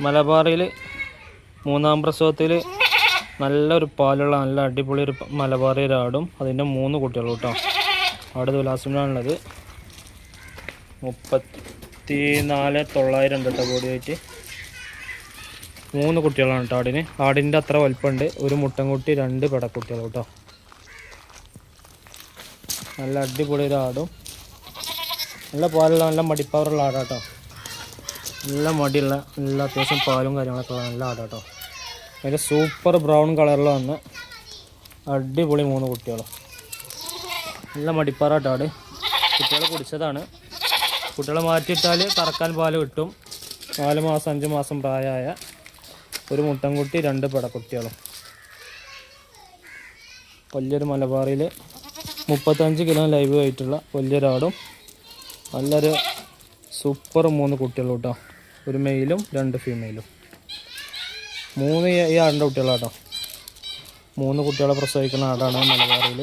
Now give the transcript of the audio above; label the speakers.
Speaker 1: മലബാറിൽ മൂന്നാം പ്രസവത്തിൽ നല്ലൊരു പാലുള്ള നല്ല അടിപൊളി ഒരു മലബാറി ഒരാടും അതിന്റെ മൂന്ന് കുട്ടികൾ കേട്ടോ. അവിടെ തുലാസിനാണുള്ളത് മുപ്പത്തി നാല് തൊള്ളായിരം ഉണ്ട് കേട്ടോ ബോഡി മൂന്ന് കുട്ടികളാണ് കേട്ടോ ആടിന്. ആടിന്റെ അത്ര വലുപ്പമുണ്ട്. ഒരു മുട്ടൻകുട്ടി രണ്ട് പെടക്കുട്ടികൾ കേട്ടോ. നല്ല അടിപൊളി ഒരു ആടും. നല്ല പാലുള്ള നല്ല മടിപ്പവറുള്ള ആടാട്ടോ നല്ല മടിയുള്ള നല്ല അത്യാവശ്യം പാലും കാര്യങ്ങളൊക്കെ ഉള്ള നല്ല ആടാട്ടോ. അതിന്റെ സൂപ്പർ ബ്രൗൺ കളറിൽ വന്ന് അടിപൊളി മൂന്ന് കുട്ടികളും. നല്ല മടിപ്പാറാട്ടോ ആട്. കുട്ടികളെ കുടിച്ചതാണ്. കുട്ടികളെ മാറ്റിയിട്ടാൽ കറക്കാൻ പാൽ കിട്ടും. നാല് മാസം അഞ്ച് മാസം പ്രായമായ ഒരു മുട്ടൻകുട്ടി രണ്ട് പെടക്കുട്ടികളും. വലിയൊരു മലബാറിൽ മുപ്പത്തഞ്ച് കിലോ ലൈവ് ആയിട്ടുള്ള വലിയൊരാടും. നല്ലൊരു സൂപ്പർ മൂന്ന് കുട്ടികളും കേട്ടോ ഒരു മെയിലും രണ്ട് ഫീമെയിലും മൂന്ന് ഈ- ആടിന്റെ കുട്ടികളാട്ടോ. മൂന്ന് കുട്ടികളെ പ്രസവിക്കുന്ന ആടാണ് മലബാറിൽ